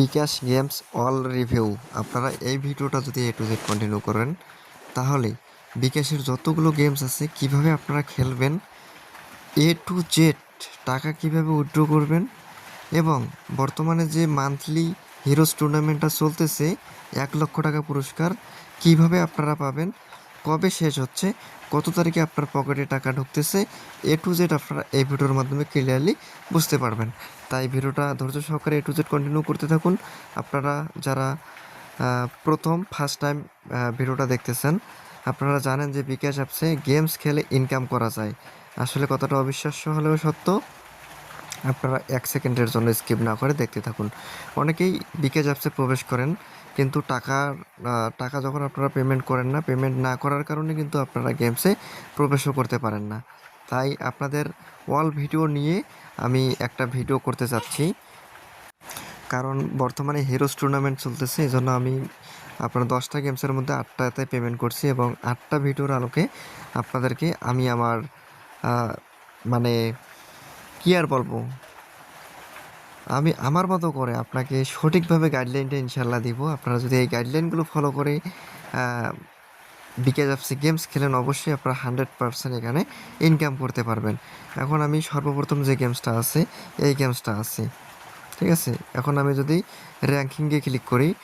বিকাশ games all review. আপনারা এই ভিডিওটা যদি এ টু জেড কন্টিনিউ করেন, তাহলে বিকাশের যতগুলো গেমস আছে, কীভাবে আপনারা খেলবেন এ টু জেড টাকা কীভাবে উইথড্র করবেন, এবং বর্তমানে যে মান্থলি হিরোজ টুর্নামেন্টটা চলতেছে, এক লক্ষ টাকা পুরস্কার কীভাবে আপনারা পাবেন কবে শেষ হচ্ছে, কত তারিখে আপনার পকেটে টাকা ঢুকতেছে এ টু জেড আপনারা এই ভিডিওর মাধ্যমে ক্লিয়ারলি বুঝতে পারবেন। তাই ভিডিওটা ধৈর্য সহকারে এ টু জেড কন্টিনিউ করতে থাকুন। আপনারা যারা প্রথম ফার্স্ট টাইম ভিডিওটা দেখতেছেন, আপনারা জানেন যে বিকাশ অ্যাপসে গেমস খেলে ইনকাম করা যায়। আসলে কতটা অবিশ্বাস্য হলেও সত্য, আপনারা এক সেকেন্ডের জন্য স্কিপ না করে দেখতে থাকুন। অনেকেই বিকাশ অ্যাপসে প্রবেশ করেন কিন্তু টাকা টাকা যখন আপনারা পেমেন্ট করেন না পেমেন্ট না করার কারণে কিন্তু আপনারা গেমসে প্রবেশও করতে পারেন না। তাই আপনাদের ওয়াল ভিডিও নিয়ে আমি একটা ভিডিও করতে চাচ্ছি। কারণ বর্তমানে হিরোজ টুর্নামেন্ট চলতেছে এই জন্য আমি আপনার দশটা গেমসের মধ্যে আটটাতে পেমেন্ট করছি এবং আটটা ভিডিওর আলোকে আপনাদেরকে আমি আমার মানে কী আর বলব? আমি আমার মতো করে আপনাকে সঠিকভাবে গাইডলাইনটা ইনশাল্লাহ দিব। আপনারা যদি এই গাইডলাইনগুলো ফলো করে বিকেজ অফ গেমস খেলেন, অবশ্যই আপনারা হান্ড্রেড পারসেন্ট এখানে ইনকাম করতে পারবেন। এখন আমি সর্বপ্রথম যে গেমসটা আছে, এই গেমসটা আছে। ঠিক আছে? এখন আমি যদি র্যাঙ্কিংয়ে ক্লিক করি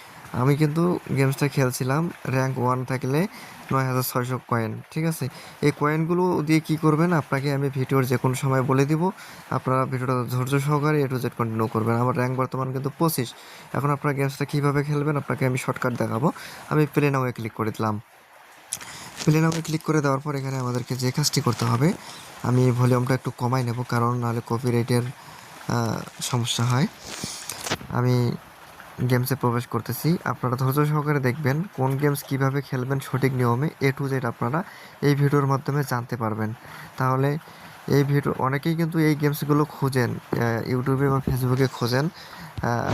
আমি কিন্তু গেমসটা খেলছিলাম র্যাঙ্ক ওয়ান থাকলে নয় হাজার ছয়শো কয়েন ঠিক আছে? এই কয়েনগুলো দিয়ে কি করবেন? আপনাকে আমি ভিডিওর যে কোনো সময় বলে দিব। আপনারা ভিডিওটা ধৈর্য সহকারে এ টু জেড কন্টিনিউ করবেন। আমার র্যাঙ্ক বর্তমান কিন্তু পঁচিশ। এখন আপনারা গেমসটা কীভাবে খেলবেন? আপনাকে আমি শর্টকাট দেখাবো। আমি প্লে নাও ক্লিক করে দিলাম। প্লে নামে ক্লিক করে দেওয়ার পর এখানে আমাদেরকে যে কাজটি করতে হবে, আমি ভলিউমটা একটু কমাই নেব, কারণ নাহলে কপিরাইটের সমস্যা হয়। আমি গেমসে প্রবেশ করতেছি। আপনারা ধৈর্য সহকারে দেখবেন কোন গেমস কীভাবে খেলবেন সঠিক নিয়মে। এ টু জেড আপনারা এই ভিডিওর মাধ্যমে জানতে পারবেন। তাহলে এই ভিডিও, অনেকেই কিন্তু এই গেমসগুলো খোঁজেন ইউটিউবে বা ফেসবুকে খোঁজেন।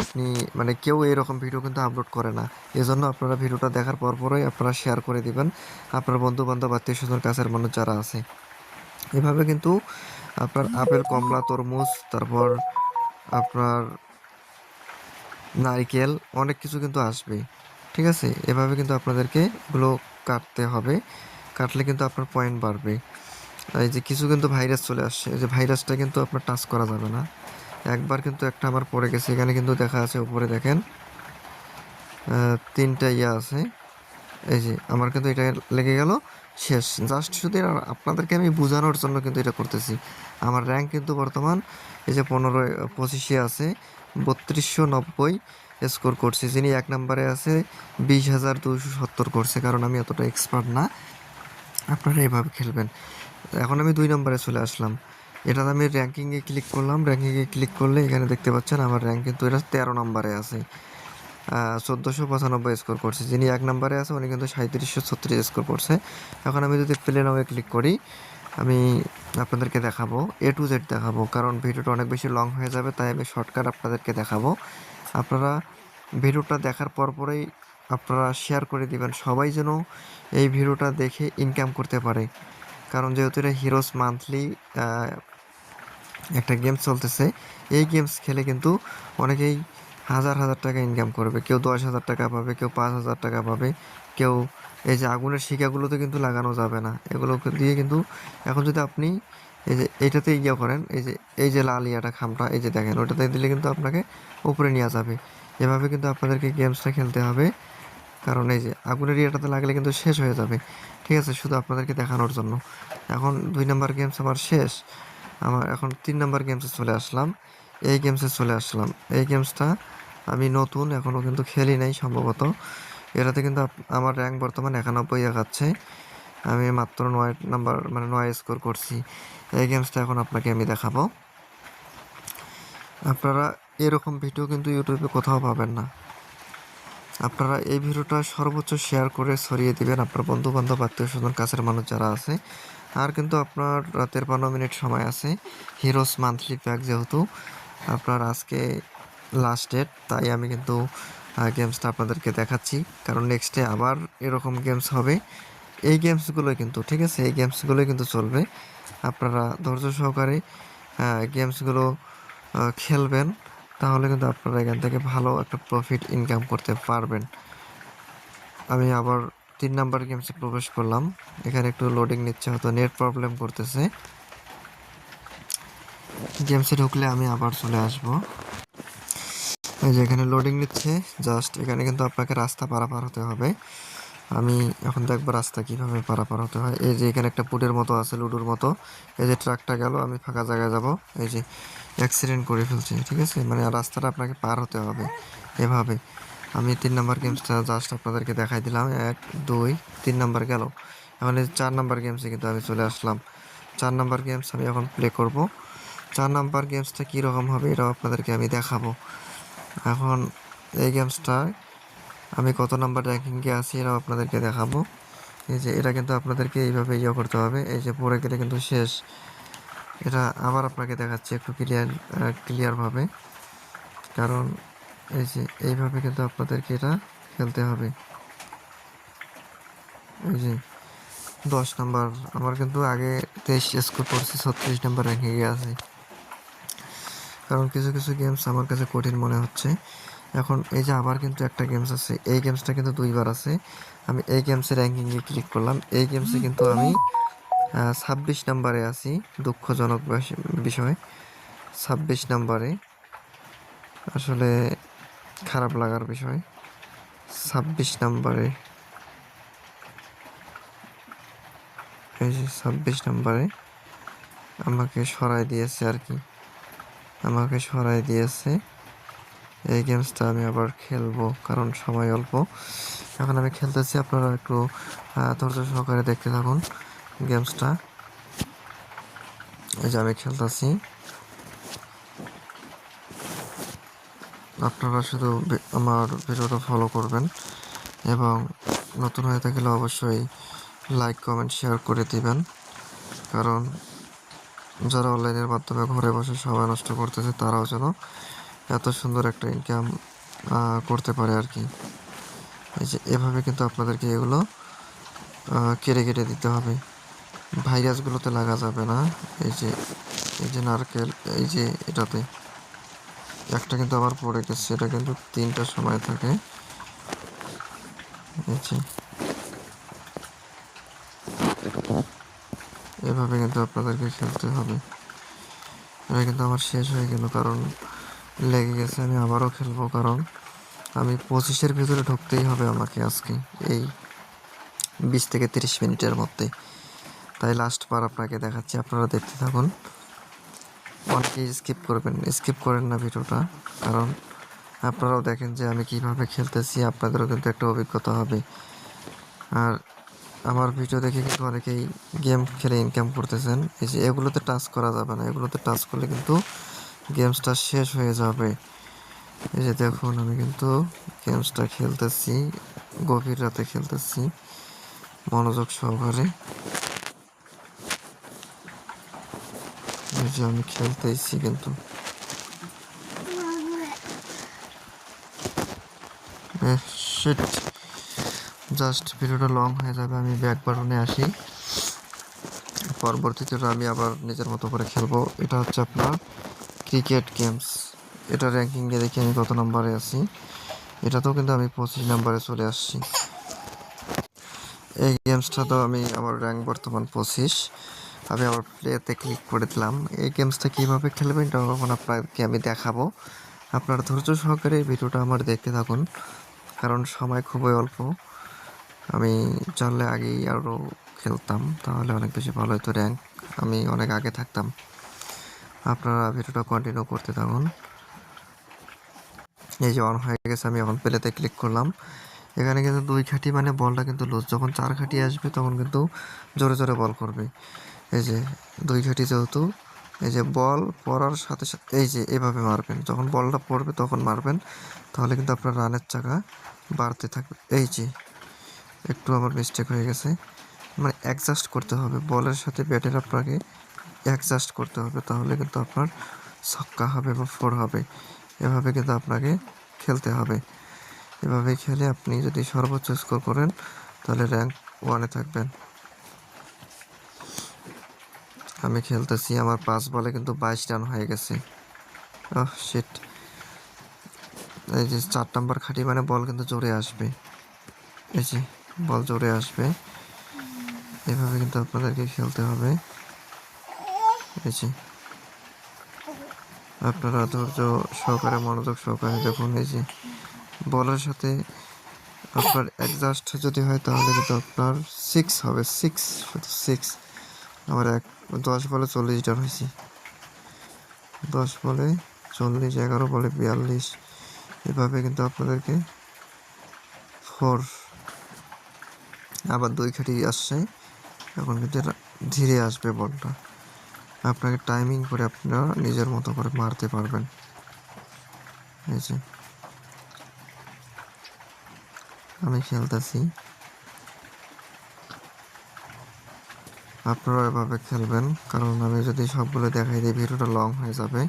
আপনি মানে কেউ এরকম ভিডিও কিন্তু আপলোড করে না। এজন্য আপনারা ভিডিওটা দেখার পর পরই আপনারা শেয়ার করে দিবেন। আপনার বন্ধু বান্ধব আত্মীয় স্বজন, কাছের মানুষ যারা আছে। এভাবে কিন্তু আপনার আপেল, কমলা, তরমুজ, তারপর আপনার নারকেল, অনেক কিছু কিন্তু আসবে, ঠিক আছে? এভাবে কিন্তু আপনাদেরকে এগুলো কাটতে হবে। কাটলে কিন্তু আপনার পয়েন্ট বাড়বে। এই যে কিছু কিন্তু ভাইরাস চলে আসছে। এই যে ভাইরাসটা কিন্তু আপনার টাচ করা যাবে না। একবার কিন্তু একটা আমার পড়ে গেছে। এখানে কিন্তু দেখা আছে, উপরে দেখেন। তিনটা ইয়ে আছে। এই যে, আমার কিন্তু এটা লেগে গেল, শেষ। জাস্ট শুধু আপনাদেরকে আমি বোঝানোর জন্য কিন্তু এটা করতেছি। আমার র্যাঙ্ক কিন্তু বর্তমান, এই যে পনেরো, পঁচিশে আছে, বত্রিশশো নব্বই স্কোর করছে। যিনি এক নম্বরে আছে, বিশ হাজার দুশো সত্তর করছে, কারণ আমি অতটা এক্সপার্ট না। আপনারা এইভাবে খেলবেন। এখন আমি দুই নম্বরে চলে আসলাম। এটা আমি র্যাঙ্কিংয়ে ক্লিক করলাম। র্যাঙ্কিংয়ে ক্লিক করলে এখানে দেখতে পাচ্ছেন, আমার র্যাঙ্ক কিন্তু এটা তেরো নম্বরে আছে। চোদ্দোশো পঁচানব্বই স্কোর করছে। যিনি এক নম্বরে আছে, উনি কিন্তু সাঁত্রিশশো ছত্রিশ স্কোর করছে। এখন আমি যদি প্লে নামে ক্লিক করি, আমি আপনাদেরকে দেখাবো এ টু জেড দেখাবো, কারণ ভিডিওটা অনেক বেশি লং হয়ে যাবে, তাই আমি শর্টকাট আপনাদেরকে দেখাবো। আপনারা ভিডিওটা দেখার পর পরেই আপনারা শেয়ার করে দিবেন, সবাই যেন এই ভিডিওটা দেখে ইনকাম করতে পারে। কারণ যেহেতু এটা হিরোস মান্থলি একটা গেমস চলতেছে, এই গেমস খেলে কিন্তু অনেকেই হাজার হাজার টাকা ইনকাম করবে। কেউ দশ হাজার টাকা পাবে, কেউ পাঁচ হাজার টাকা পাবে, কেউ এই যে আগুনের শিকাগুলোতে কিন্তু লাগানো যাবে না। এগুলো দিয়ে কিন্তু এখন যদি আপনি এই যে এইটাতে ইয়ে করেন, এই যে এই যে লাল ইয়াটা, খামটা, এই যে দেখেন, ওটাতে দিলে কিন্তু আপনাকে উপরে নেওয়া যাবে। এভাবে কিন্তু আপনাদেরকে গেমসটা খেলতে হবে। কারণ এই যে আগুনের ইয়েটাতে লাগলে কিন্তু শেষ হয়ে যাবে। ঠিক আছে, শুধু আপনাদেরকে দেখানোর জন্য। এখন দুই নাম্বার গেমস আমার শেষ। আমার এখন তিন নাম্বার গেমসে চলে আসলাম। এই গেমসে চলে আসলাম। এই গেমসটা আমি নতুন, এখনও কিন্তু খেলি নাই সম্ভবত। এটাতে কিন্তু আমার র্যাঙ্ক বর্তমান একানব্বই দেখাচ্ছে আমি মাত্র নয় নাম্বার মানে নয় স্কোর করছি। এই গেমসটা এখন আপনাকে আমি দেখাবো। আপনারা এরকম ভিডিও কিন্তু ইউটিউবে কোথাও পাবেন না। আপনারা এই ভিডিওটা সর্বোচ্চ শেয়ার করে ছড়িয়ে দিবেন আপনার বন্ধু বান্ধব আত্মীয় স্বজন কাছের মানুষ যারা আছে। আর কিন্তু আপনার রাতের পনেরো মিনিট সময় আছে। হিরোস মান্থলি প্যাক যেহেতু, আপনার আজকে লাস্ট ডেট তাই আমি কিন্তু গেমসটা আপনাদেরকে দেখাচ্ছি। কারণ নেক্সটে আবার এরকম গেমস হবে। এই গেমসগুলোই কিন্তু, ঠিক আছে? এই গেমসগুলোই কিন্তু চলবে। আপনারা ধৈর্য সহকারে গেমসগুলো খেলবেন। তাহলে কিন্তু আপনারা এখান থেকে ভালো একটা প্রফিট ইনকাম করতে পারবেন। আমি আবার তিন নাম্বার গেমসে প্রবেশ করলাম। এখানে একটু লোডিং নিচ্ছে, হয়তো নেট প্রবলেম করতেছে। গেমসে ঢুকলে আমি আবার চলে আসব। এই যে এখানে লোডিং নিচ্ছে। জাস্ট এখানে কিন্তু আপনাকে রাস্তা পারাপার হতে হবে। আমি এখন দেখব রাস্তা কীভাবে পারাপার হতে হয়। এই যে এখানে একটা পুটের মতো আছে, লুডুর মতো। এই যে ট্রাকটা গেল, আমি ফাঁকা জায়গায় যাব। এই যে অ্যাক্সিডেন্ট করে ফেলছি, ঠিক আছে? মানে রাস্তাটা আপনাকে পার হতে হবে এভাবে। আমি তিন নাম্বার গেমসটা জাস্ট আপনাদেরকে দেখাই দিলাম। এক, দুই, তিন নাম্বার গেল। এখন এই চার নাম্বার গেমসে কিন্তু আমি চলে আসলাম। চার নাম্বার গেমস আমি এখন প্লে করব। চার নাম্বার গেমসটা কীরকম হবে এটাও আপনাদেরকে আমি দেখাবো। এখন এই গেমসটা আমি কত নাম্বার র্যাঙ্কিংয়ে আছি এটাও আপনাদেরকে দেখাবো। এই যে এটা কিন্তু আপনাদেরকে এইভাবে ইয়ে করতে হবে। এই যে পড়ে গেলে কিন্তু শেষ। এটা আবার আপনাকে দেখাচ্ছি একটু ক্লিয়ার ক্লিয়ারভাবে কারণ এই যে এইভাবে কিন্তু আপনাদেরকে এটা খেলতে হবে। এই যে দশ নাম্বার। আমার কিন্তু আগে তেইশ স্কোর করছি, ছত্রিশ নাম্বার র্যাঙ্কিংয়ে আছে। কারণ কিছু কিছু গেমস আমার কাছে কঠিন মনে হচ্ছে। এখন এই যে আবার কিন্তু একটা গেমস আছে, এই গেমসটা কিন্তু দুইবার আছে। আমি এই গেমসের র্যাঙ্কিংয়ে ক্লিক করলাম। এই গেমসে কিন্তু আমি ছাব্বিশ নাম্বারে আছি দুঃখজনক বিষয়। ছাব্বিশ নাম্বারে। আসলে খারাপ লাগার বিষয়। ছাব্বিশ নাম্বারে। এই যে ছাব্বিশ নাম্বারে আমাকে সরাই দিয়েছে আর কি। আমাকে সরাই দিয়েছে। এই গেমসটা আমি আবার খেলব, কারণ সময় অল্প। এখন আমি খেলতেছি, আপনারা একটু ধৈর্য সহকারে দেখতে থাকুন গেমসটা এই যে আমি খেলতেছি। আপনারা শুধু আমার ভিডিওটা ফলো করবেন এবং নতুন হয়ে থাকলে অবশ্যই লাইক কমেন্ট শেয়ার করে দিবেন। কারণ যারা অনলাইনের মাধ্যমে ঘরে বসে সময় নষ্ট করতেছে, তারাও যেন এত সুন্দর একটা ইনকাম করতে পারে আর কি। এই যে এভাবে কিন্তু আপনাদেরকে এগুলো কেটে কেটে দিতে হবে। ভাইরাসগুলোতে লাগা যাবে না। এই যে এই যে নারকেল, এই যে এটাতে। একটা কিন্তু আবার পড়ে গেছে, এটা কিন্তু তিনটার সময় থাকে। এই যে এভাবে কিন্তু আপনাদেরকে খেলতে হবে। এটা কিন্তু আমার শেষ হয়ে গেল, কারণ লেগে গেছে, আমি আবারও খেলব, কারণ আমি পঁচিশের ভিতরে ঢুকতেই হবে আমাকে আজকে, এই বিশ থেকে তিরিশ মিনিটের মধ্যে। তাই লাস্ট বার আপনাকে দেখাচ্ছি, আপনারা দেখতে থাকুন। অনেকেই স্কিপ করবেন স্কিপ করেন না ভিডিওটা, কারণ আপনারাও দেখেন যে আমি কীভাবে খেলতেছি, আপনাদেরও কিন্তু একটা অভিজ্ঞতা হবে। আর আমার ভিডিও দেখে কিন্তু অনেকেই গেম খেলে ইনকাম করতেছেন। এই যে এগুলোতে টাচ করা যাবে না, এগুলোতে টাচ করলে কিন্তু গেমসটা শেষ হয়ে যাবে। এই যে দেখুন, আমি কিন্তু গেমসটা খেলতেছি, গভীর রাতে খেলতেছি, মনোযোগ সহকারে। এই যে আমি খেলতেছি কিন্তু। শিট জাস্ট ভিডিওটা লং হয়ে যাবে, আমি ব্যাক বাটনে আসি। পরবর্তীতে আমি আবার নিজের মতো করে খেলব। এটা হচ্ছে আপনার ক্রিকেট গেমস এটা র্যাঙ্কিংয়ে দেখি আমি কত নম্বরে আছি। এটাতেও কিন্তু আমি পঁচিশ নম্বরে চলে আসছি। এই গেমসটা তো আমি আমার র্যাঙ্ক বর্তমান পঁচিশ। আমি আমার প্লেতে ক্লিক করে দিলাম। এই গেমসটা কীভাবে খেলবেন এটা এখন আপনাকে আমি দেখাবো। আপনারা ধৈর্য সহকারে ভিডিওটা আমার দেখতে থাকুন, কারণ সময় খুবই অল্প। আমি জানলে আগেই আরও খেলতাম, তাহলে অনেক বেশি ভালো হতো র্যাঙ্ক আমি অনেক আগে থাকতাম। আপনারা ভিডিওটা কন্টিনিউ করতে থাকুন। এই যে অন হয়ে গেছে, আমি অন প্লেতে ক্লিক করলাম। এখানে কিন্তু দুই খাটি মানে বলটা কিন্তু লুজ যখন চার খাটি আসবে, তখন কিন্তু জোরে জোরে বল করবে। এই যে দুই খাটি যেহেতু, এই যে বল পড়ার সাথে সাথে, এই যে এভাবে মারবেন। যখন বলটা পড়বে, তখন মারবেন। তাহলে কিন্তু আপনার রানের চাকা বাড়তে থাকবে। এই যে একটু আমার মিস্টেক হয়ে গেছে। মানে অ্যাডজাস্ট করতে হবে, বলের সাথে ব্যাটের আপনাকে অ্যাডজাস্ট করতে হবে, তাহলে কিন্তু আপনার ছক্কা হবে বা ফোর হবে। এভাবে কিন্তু আপনাকে খেলতে হবে। এভাবে খেলে আপনি যদি সর্বোচ্চ স্কোর করেন, তাহলে র্যাঙ্ক ওয়ানে থাকবেন। আমি খেলতেছি, আমার পাঁচ বলে কিন্তু বাইশ রান হয়ে গেছে। ওহ শিট এই যে চার নাম্বার খাটি মানে বল কিন্তু জোরে আসবে। এই যে। বল জোরে আসবে। এভাবে কিন্তু আপনাদেরকে খেলতে হবে। আপনারা ধৈর্য সহকারে, মনোযোগ সহকারে দেখুন, এই যে। বলের সাথে আপনার অ্যাডজাস্ট যদি হয়, তাহলে কিন্তু আপনার সিক্স হবে। সিক্স সিক্স আমার এক, দশ বলে চল্লিশ রান হয়েছে। দশ বলে চল্লিশ, এগারো বলে বিয়াল্লিশ। এভাবে কিন্তু আপনাদেরকে ফোর আবার দুই খাটি আসছে। এখন কিন্তু ধীরে আসবে বলটা। আপনাকে টাইমিং করে আপনারা নিজের মতো করে মারতে পারবেন। আমি খেলতেছি। আপনারা এভাবে খেলবেন, কারণ আমি যদি সবগুলো দেখাই দিই, ভিডিওটা লং হয়ে যাবে।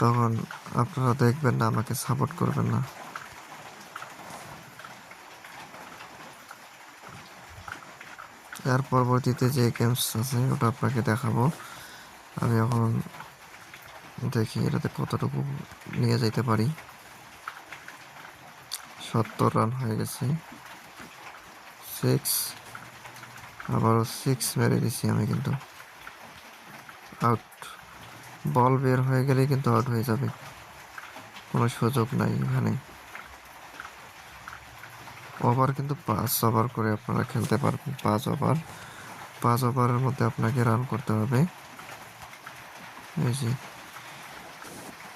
তখন আপনারা দেখবেন না, আমাকে সাপোর্ট করবেন না। এর পরবর্তীতে যে গেমস আছে, ওটা আপনাকে দেখাবো। আমি এখন দেখি এটাতে কতটুকু নিয়ে যেতে পারি। সত্তর রান হয়ে গেছে। সিক্স আবারও সিক্স মেরে দিছি আমি কিন্তু। আউট বল বের হয়ে গেলেই কিন্তু আউট হয়ে যাবে। কোনো সুযোগ নাই এখানে। ওভার কিন্তু পাঁচ ওভার করে আপনারা খেলতে পারবেন। পাঁচ ওভার পাঁচ ওভারের মধ্যে আপনাকে রান করতে হবে। এই যে।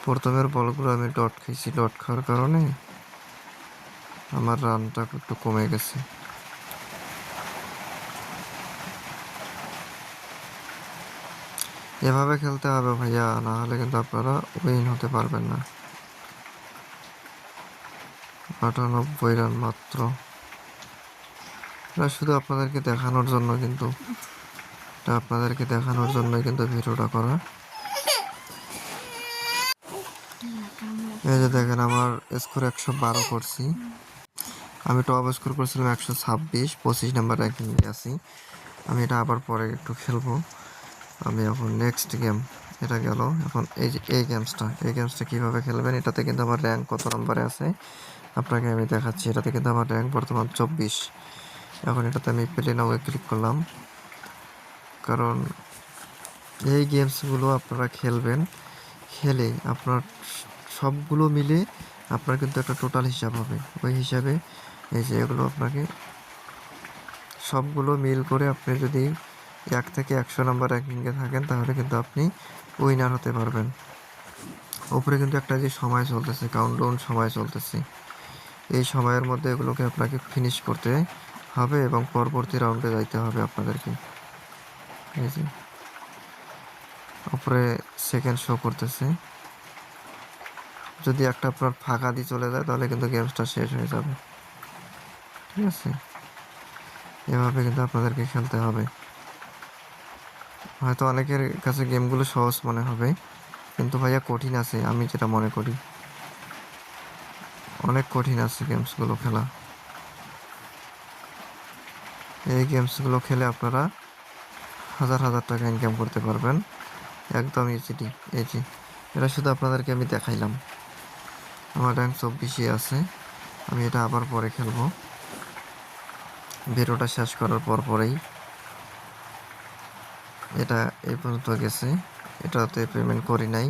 প্রথমের বলগুলো আমি ডট খেয়েছি। ডট খাওয়ার কারণে আমার রানটা একটু কমে গেছে। এভাবে খেলতে হবে ভাইয়া, না হলে কিন্তু আপনারা উইন হতে পারবেন না। আটানব্বই রান মাত্র। এটা শুধু আপনাদেরকে দেখানোর জন্য কিন্তু। এটা আপনাদেরকে দেখানোর জন্যই কিন্তু ভিডিওটা করা। এই যে দেখেন, আমার স্কোর একশো বারো করছি। আমি টপ স্কোর করছিলাম একশো ছাব্বিশ, পঁচিশ নাম্বার র্যাঙ্কিং আছি আমি এটা আবার পরে একটু খেলব। আমি এখন নেক্সট গেম এটা গেল। এখন এই যে, এই গেমসটা এই গেমসটা কীভাবে খেলবেন, এটাতে কিন্তু আমার র্যাঙ্ক কত নম্বরে আছে? আপনাকে আমি দেখাচ্ছি, এটাতে কিন্তু আমার র্যাঙ্ক বর্তমান চব্বিশ। এখন এটাতে আমি প্লে নাও ক্লিক করলাম। কারণ এই গেমসগুলো আপনারা খেলবেন, খেলে আপনার সবগুলো মিলে আপনার কিন্তু একটা টোটাল হিসাব হবে। ওই হিসাবে এই যে এগুলো আপনাকে সবগুলো মিল করে আপনি যদি এক থেকে একশো নাম্বার র্যাঙ্কিংয়ে থাকেন, তাহলে কিন্তু আপনি উইনার হতে পারবেন। ওপরে কিন্তু একটা যে সময় চলতেছে কাউন্টডাউন সময় চলতেছে। এই সময়ের মধ্যে এগুলোকে আপনাকে ফিনিশ করতে হবে এবং পরবর্তী রাউন্ডে যাইতে হবে আপনাদেরকে। যে, উপরে সেকেন্ড শো করতেছে। যদি একটা আপনার ফাঁকা দিয়ে চলে যায়, তাহলে কিন্তু গেমসটা শেষ হয়ে যাবে। ঠিক আছে? এভাবে কিন্তু আপনাদেরকে খেলতে হবে। হয়তো অনেকের কাছে গেমগুলো সহজ মনে হবে, কিন্তু ভাইয়া কঠিন আছে, আমি যেটা মনে করি। অনেক কঠিন আছে গেমসগুলো খেলা। এই গেমসগুলো খেলে আপনারা হাজার হাজার টাকা ইনকাম করতে পারবেন। একদম ইজিটি ইজি এটা শুধু আপনাদেরকে আমি দেখাইলাম। আমার র্যাঙ্ক চব্বিশে আছে। আমি এটা আবার পরে খেলব। ভিডিওটা শেষ করার পর পরেই। এটা এই পর্যন্ত গেছে। এটাতে পেমেন্ট করি নাই।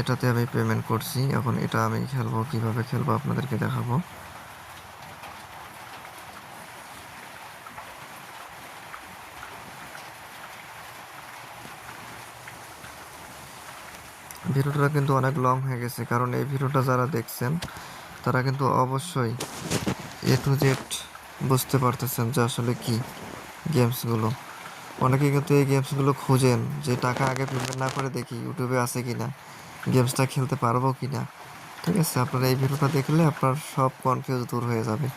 এটাতে আমি পেমেন্ট করছি। এখন এটা আমি খেলব, কীভাবে খেলব আপনাদেরকে দেখাবো। ভিডিওটা কিন্তু অনেক লং হয়ে গেছে, কারণ এই ভিডিওটা যারা দেখছেন, তারা কিন্তু অবশ্যই এ টু জেড বুঝতে পারতেছেন যে আসলে কি গেমসগুলো অনেকে কিন্তু এই গেমসগুলো খুঁজেন, যে টাকা আগে পেমেন্ট না করে দেখি ইউটিউবে আছে কি না গেমসটা খেলতে পারব কি না ঠিক আছে, আপনারা এই ভিডিওটা দেখলে আপনার সব কনফিউজ দূর হয়ে যাবে।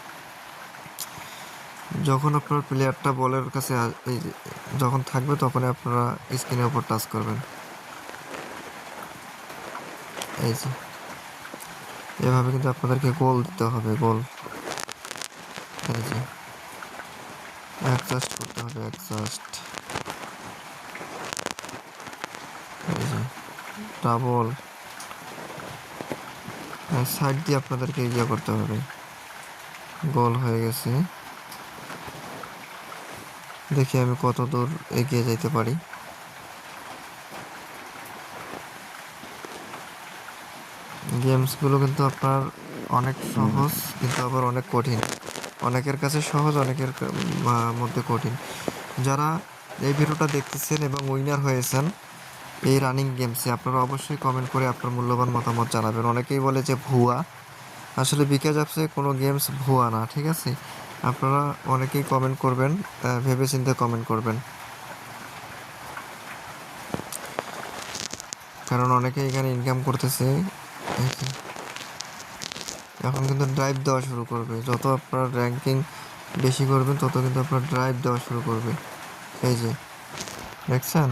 যখন আপনার প্লেয়ারটা বলের কাছে যখন থাকবে তখন আপনারা স্ক্রিনের উপর টাচ করবেন। এই যে, এভাবে কিন্তু আপনাদেরকে গোল দিতে হবে গোল এই যে অ্যাডজাস্ট করতে হবে অ্যাডজাস্ট এই যে ডাবল সাইড দিয়ে আপনাদেরকে ইয়ে করতে হবে। গোল হয়ে গেছে। দেখি আমি কত দূর এগিয়ে যেতে পারি। গেমসগুলো কিন্তু আপনার অনেক সহজ, কিন্তু আবার অনেক কঠিন। অনেকের কাছে সহজ, অনেকের মধ্যে কঠিন। যারা এই ভিডিওটা দেখতেছেন এবং উইনার হয়েছেন এই রানিং গেমসে আপনারা অবশ্যই কমেন্ট করে আপনার মূল্যবান মতামত জানাবেন। অনেকেই বলে যে ভুয়া। আসলে বিকাশ অ্যাপসে কোনো গেমস ভুয়া না ঠিক আছে? আপনারা অনেকেই কমেন্ট করবেন আহ, ভেবেচিন্তে কমেন্ট করবেন। কারণ অনেকে এখানে ইনকাম করতেছে। এখন কিন্তু ড্রাইভ দেওয়া শুরু করবে। যত আপনার র্যাঙ্কিং বেশি করবেন তত কিন্তু আপনার ড্রাইভ দেওয়া শুরু করবে। এই যে দেখছেন?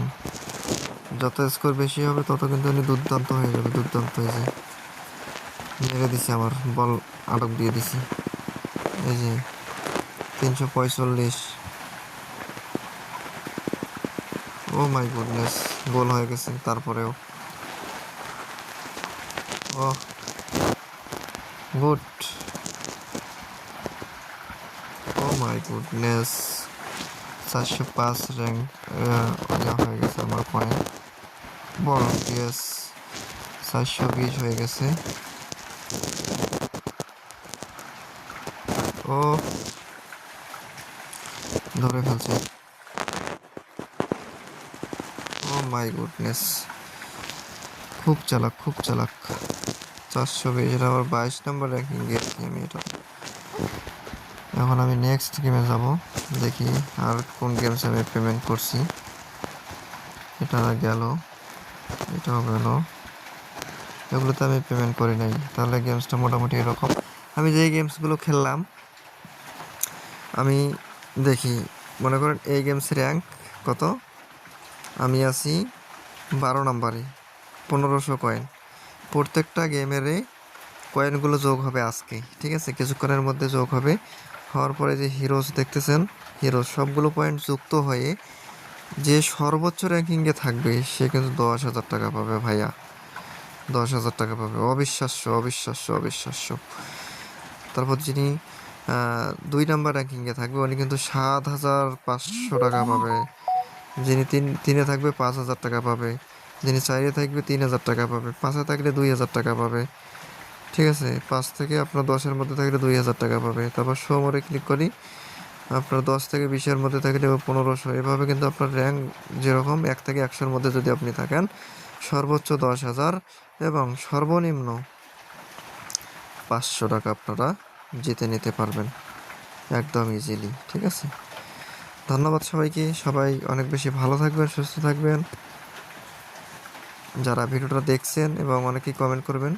যত স্কোর বেশি হবে, তত কিন্তু উনি দুর্দান্ত হয়ে যাবে, দুর্দান্ত হয়ে যায়। মেরে দিছি আমার, বল আটক দিয়ে দিছি। এই যে, তিনশো পঁয়তাল্লিশ ও মাই গুডনেস গোল হয়ে গেছে তারপরেও। ও গুড ও মাই গুডনেস চারশো পাঁচ র্যাঙ্ক হয়ে গেছে আমার পয়েন্ট বড় ইয়েস চারশো বিশ হয়ে গেছে। ও, ধরে ফেলছে। Oh my goodness. খুব চালাক খুব চালাক। চারশো বিশ, এটা আবার বাইশ নম্বর র্যাঙ্কিং গেছি আমি এটা? এখন আমি নেক্সট গেমে যাব, দেখি আর কোন গেমস আমি পেমেন্ট করছি। এটা গেল এটাও গেল এগুলোতে আমি পেমেন্ট করি নাই। তাহলে গেমসটা মোটামুটি এরকম। আমি যেই গেমসগুলো খেললাম, আমি দেখি, মনে করেন এই গেমস র্যাঙ্ক কত? আমি আছি বারো নাম্বারে, পনেরোশো কয়েন প্রত্যেকটা গেমেরই কয়েনগুলো যোগ হবে আজকে, ঠিক আছে? কিছুক্ষণের মধ্যে যোগ হবে। হওয়ার পরে যে হিরোজ দেখতেছেন হিরোজ সবগুলো পয়েন্ট যুক্ত হয়ে যে সর্বোচ্চ র্যাঙ্কিংয়ে থাকবে, সে কিন্তু দশ হাজার টাকা পাবে ভাইয়া। দশ হাজার টাকা পাবে। অবিশ্বাস্য অবিশ্বাস্য অবিশ্বাস্য। তারপর যিনি দুই নাম্বার র্যাঙ্কিংয়ে থাকবে, উনি কিন্তু সাত হাজার পাঁচশো টাকা পাবে। যিনি তিন, তিনে থাকবে, পাঁচ হাজার টাকা পাবে। যিনি চারে থাকবে, তিন হাজার টাকা পাবে। পাঁচে থাকলে দুই হাজার টাকা পাবে। ঠিক আছে? পাঁচ থেকে আপনার দশের মধ্যে থাকলে দুই হাজার টাকা পাবে। তারপর শো সোমরে ক্লিক করি। আপনার দশ থেকে বিশের মধ্যে থাকলে পনেরোশো, এভাবে কিন্তু আপনার র্যাঙ্ক যেরকম, এক থেকে একশোর মধ্যে যদি আপনি থাকেন, সর্বোচ্চ দশ হাজার এবং সর্বনিম্ন পাঁচশো টাকা আপনারা জিতে নিতে পারবেন। একদম ইজিলি ঠিক আছে? ধন্যবাদ সবাইকে, সবাই অনেক বেশি ভালো থাকবেন, সুস্থ থাকবেন। যারা ভিডিওটা দেখছেন এবং অনেকেই কমেন্ট করবেন,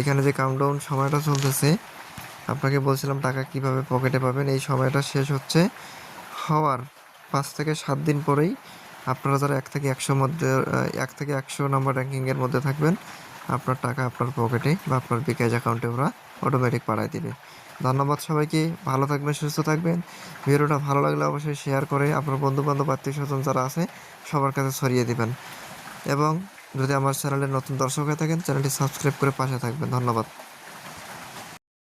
এখানে যে কাউন্টডাউন সময়টা চলতেছে আপনাকে বলছিলাম টাকা কীভাবে পকেটে পাবেন। এই সময়টা শেষ হচ্ছে। হওয়ার পাঁচ থেকে সাত দিন পরেই আপনারা যারা এক থেকে একশো মধ্যে এক থেকে একশো নাম্বার র্যাঙ্কিংয়ের মধ্যে থাকবেন, আপনার টাকা আপনার পকেটে বা আপনার বিকাশ অ্যাকাউন্টে ওরা অটোমেটিক পাঠায় দিবে। ধন্যবাদ সবাইকে। ভালো থাকবেন, সুস্থ থাকবেন। ভিডিওটা ভালো লাগলে অবশ্যই শেয়ার করে আপনার বন্ধু বান্ধব আত্মীয় স্বজন যারা আছে, সবার কাছে ছড়িয়ে দিবেন। এবং যদি আমার চ্যানেলের নতুন দর্শক হয়ে থাকেন চ্যানেলটি সাবস্ক্রাইব করে পাশে থাকবেন। ধন্যবাদ।